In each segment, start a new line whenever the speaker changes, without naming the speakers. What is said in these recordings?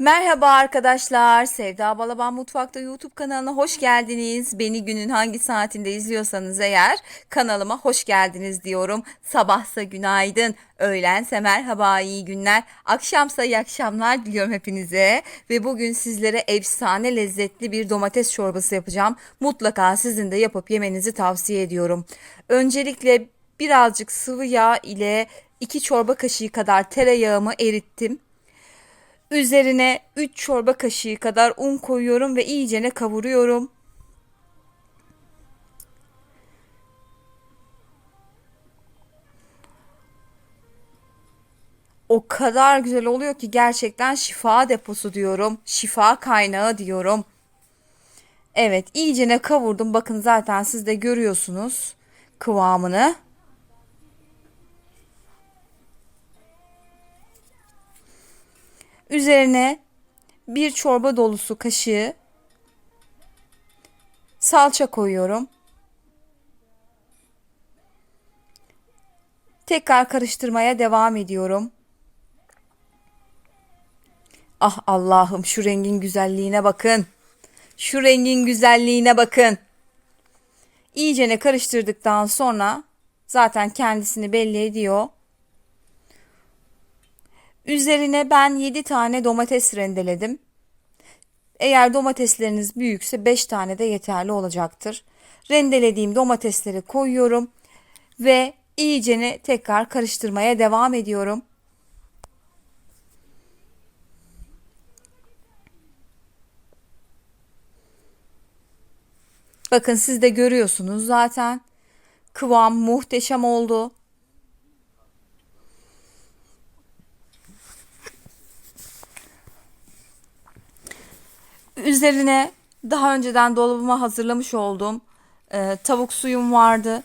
Merhaba arkadaşlar. Sevda Balaban Mutfak'ta YouTube kanalına hoş geldiniz. Beni günün hangi saatinde izliyorsanız eğer kanalıma hoş geldiniz diyorum. Sabahsa günaydın, öğlense merhaba, iyi günler, akşamsa iyi akşamlar diliyorum hepinize. Ve bugün sizlere efsane lezzetli bir domates çorbası yapacağım. Mutlaka sizin de yapıp yemenizi tavsiye ediyorum. Öncelikle birazcık sıvı yağ ile 2 çorba kaşığı kadar tereyağımı erittim. Üzerine 3 çorba kaşığı kadar un koyuyorum ve iyicene kavuruyorum. O kadar güzel oluyor ki gerçekten şifa deposu diyorum. Şifa kaynağı diyorum. Evet, iyicene kavurdum. Bakın zaten siz de görüyorsunuz kıvamını. Üzerine bir çorba dolusu kaşığı salça koyuyorum. Tekrar karıştırmaya devam ediyorum. Ah Allah'ım şu rengin güzelliğine bakın. Şu rengin güzelliğine bakın. İyicene karıştırdıktan sonra zaten kendisini belli ediyor. Üzerine ben 7 tane domates rendeledim. Eğer domatesleriniz büyükse 5 tane de yeterli olacaktır. Rendelediğim domatesleri koyuyorum ve iyicene tekrar karıştırmaya devam ediyorum. Bakın siz de görüyorsunuz zaten. Kıvam muhteşem oldu. Üzerine daha önceden dolabıma hazırlamış olduğum e, tavuk suyum vardı.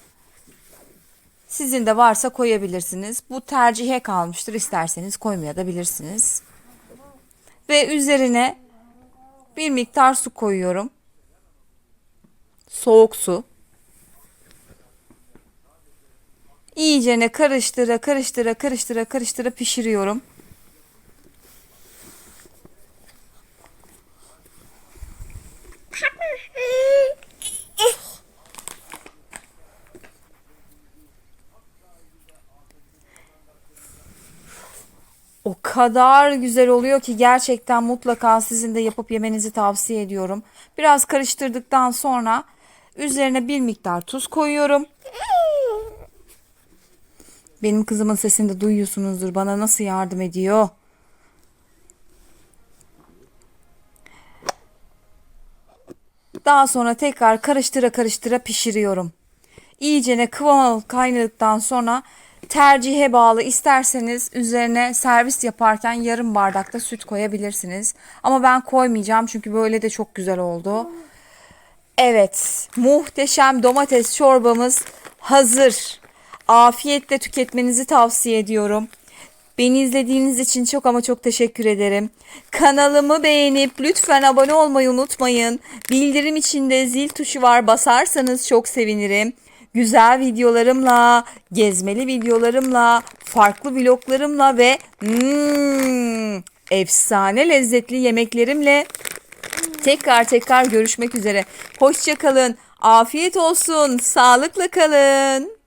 Sizin de varsa koyabilirsiniz. Bu tercihe kalmıştır. İsterseniz koymayabilirsiniz. Ve üzerine bir miktar su koyuyorum. Soğuk su. İyicene karıştıra karıştıra karıştıra karıştıra pişiriyorum. O kadar güzel oluyor ki gerçekten mutlaka sizin de yapıp yemenizi tavsiye ediyorum. Biraz karıştırdıktan sonra üzerine bir miktar tuz koyuyorum. Benim kızımın sesini de duyuyorsunuzdur. Bana nasıl yardım ediyor. Daha sonra tekrar karıştıra karıştıra pişiriyorum. İyicene kıvam kaynadıktan sonra tercihe bağlı isterseniz üzerine servis yaparken yarım bardakta süt koyabilirsiniz. Ama ben koymayacağım çünkü böyle de çok güzel oldu. Evet, muhteşem domates çorbamız hazır. Afiyetle tüketmenizi tavsiye ediyorum. Beni izlediğiniz için çok ama çok teşekkür ederim. Kanalımı beğenip lütfen abone olmayı unutmayın. Bildirim içinde zil tuşu var basarsanız çok sevinirim. Güzel videolarımla, gezmeli videolarımla, farklı vloglarımla ve hmm, efsane lezzetli yemeklerimle tekrar tekrar görüşmek üzere. Hoşçakalın, afiyet olsun, sağlıkla kalın.